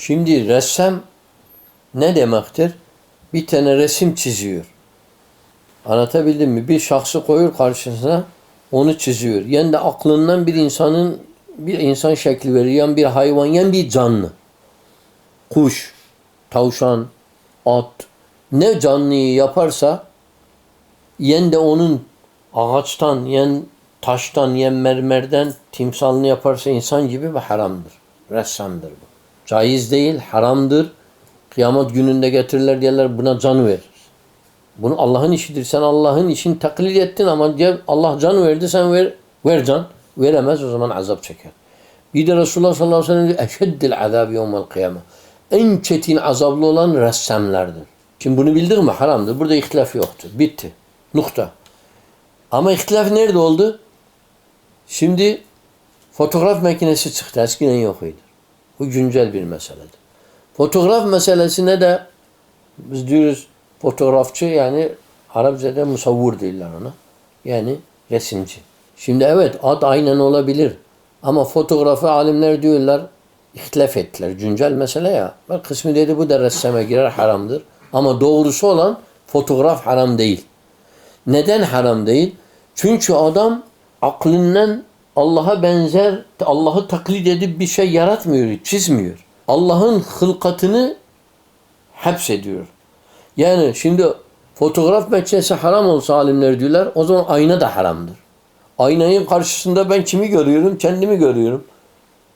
Şimdi ressam ne demektir? Bir tane resim çiziyor. Anlatabildim mi? Bir şahsı koyuyor karşısına onu çiziyor. Yani de aklından bir insanın bir insan şekli veriyor. Yani bir hayvan, yani bir canlı. Kuş, tavşan, at ne canlıyı yaparsa yen de onun ağaçtan, yen taştan, yen mermerden timsalını yaparsa insan gibi ve haramdır. Ressamdır bu. Caiz değil, haramdır. Kıyamet gününde getirirler diyorlar buna can verir. Bunu Allah'ın işidir. Sen Allah'ın işini taklit ettin ama diye Allah can verdi sen ver, ver can. Veremez o zaman azap çeker. Bir de Resulullah sallallahu aleyhi ve sellem diyor eşeddil azab yevmel kıyame. En çetin azablı olan ressamlardır. Şimdi bunu bildik mi? Haramdır. Burada ihtilaf yoktur. Bitti. Nokta. Ama ihtilaf nerede oldu? Şimdi fotoğraf makinesi çıktı. Eskiden yok idi. Bu güncel bir meseledir. Fotoğraf meselesine de biz diyoruz fotoğrafçı yani Arapçada musavvur değiller ona. Yani resimci. Şimdi evet ad aynen olabilir. Ama fotoğrafı alimler diyorlar ihtilaf ettiler. Güncel mesele ya. Bak kısmı dedi bu da ressame girer haramdır. Ama doğrusu olan fotoğraf haram değil. Neden haram değil? Çünkü adam aklından Allah'a benzer, Allah'ı taklit edip bir şey yaratmıyor, çizmiyor. Allah'ın hılkatını hapsediyor. Yani şimdi fotoğraf makinesi haram olsa alimler diyorlar, o zaman ayna da haramdır. Aynanın karşısında ben kimi görüyorum? Kendimi görüyorum.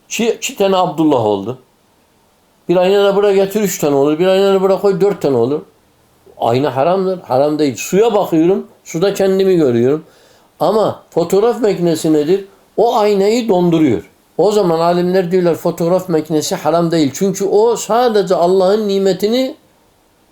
İki, iki tane Abdullah oldu. Bir ayna da buraya getir üç tane olur. Bir ayna da buraya koy dört tane olur. Ayna haramdır. Haram değil. Suya bakıyorum. Suda kendimi görüyorum. Ama fotoğraf makinesi nedir? O aynayı donduruyor. O zaman alimler diyorlar fotoğraf makinesi haram değil. Çünkü o sadece Allah'ın nimetini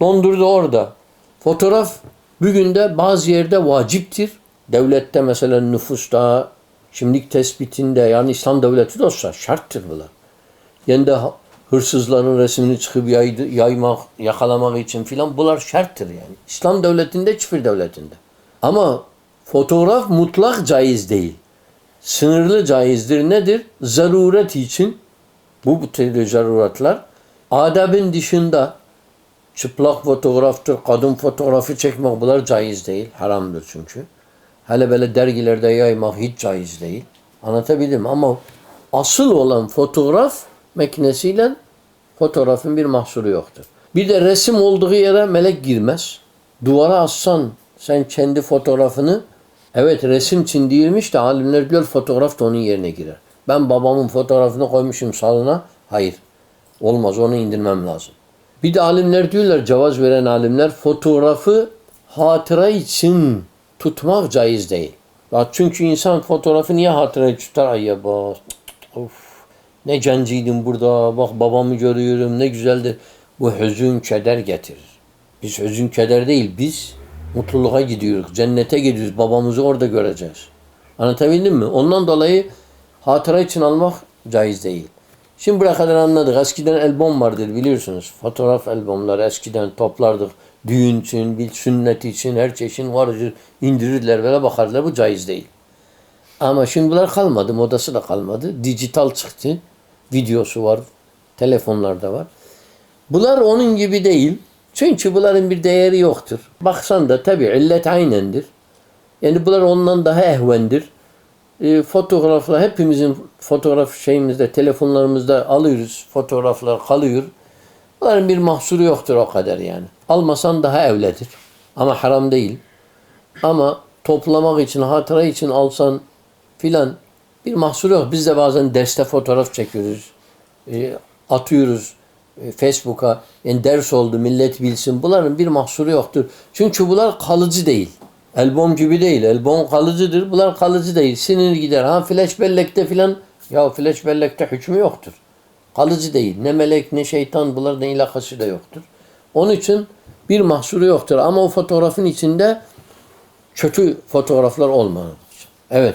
dondurdu orada. Fotoğraf bugün de bazı yerde vaciptir. Devlette mesela nüfusta, kimlik tespitinde yani İslam devleti de olsa şarttır bunlar. Yani hırsızların resmini çıkıp yaydı, yaymak, yakalamak için filan bunlar şarttır yani. İslam devletinde, küfür devletinde. Ama fotoğraf mutlak caiz değil. Sınırlı caizdir. Nedir? Zaruret için bu, bu tür zaruretler adabın dışında çıplak fotoğraftır, kadın fotoğrafı çekmek bunlar caiz değil. Haramdır çünkü. Hele böyle dergilerde yaymak hiç caiz değil. Anlatabildim ama asıl olan fotoğraf makinesiyle fotoğrafın bir mahsuru yoktur. Bir de resim olduğu yere melek girmez. Duvara assan sen kendi fotoğrafını evet resim için değilmiş de alimler diyor fotoğraf da onun yerine girer. Ben babamın fotoğrafını koymuşum salona. Hayır. Olmaz onu indirmem lazım. Bir de alimler diyorlar cevaz veren alimler fotoğrafı hatıra için tutmak caiz değil. Ya çünkü insan fotoğrafı niye hatırayı tutar? Ay ya bak. Of. Ne genciydim burada. Bak babamı görüyorum. Ne güzeldir. Bu hüzün, keder getirir. Biz hüzün, keder değil. Biz mutluluğa gidiyoruz. Cennete gidiyoruz. Babamızı orada göreceğiz. Anlatabildim mi? Ondan dolayı hatıra için almak caiz değil. Şimdi buraya kadar anladık. Eskiden albüm vardır biliyorsunuz. Fotoğraf albümleri eskiden toplardık. Düğün için, bir sünnet için, her şey için vardır. İndirirler böyle bakarlar. Bu caiz değil. Ama şimdi bunlar kalmadı. Modası da kalmadı. Dijital çıktı. Videosu var. Telefonlarda var. Bunlar onun gibi değil. Çünkü bunların bir değeri yoktur. Baksan da tabi illet aynendir. Yani bunlar ondan daha ehvendir. E, fotoğraflar hepimizin fotoğraf şeyimizde, telefonlarımızda alıyoruz. Fotoğraflar kalıyor. Bunların bir mahsuru yoktur o kadar yani. Almasan daha evledir. Ama haram değil. Ama toplamak için, hatıra için alsan filan bir mahsuru yok. Biz de bazen derste fotoğraf çekiyoruz. E, atıyoruz Facebook'a. Yani ders oldu millet bilsin. Bunların bir mahsuru yoktur. Çünkü bunlar kalıcı değil. Elbom gibi değil. Elbom kalıcıdır. Bunlar kalıcı değil. Sinir gider. Ha flash bellekte filan ya flash bellekte hükmü yoktur. Kalıcı değil. Ne melek ne şeytan bunların ilakası da yoktur. Onun için bir mahsuru yoktur. Ama o fotoğrafın içinde kötü fotoğraflar olmalı. Evet.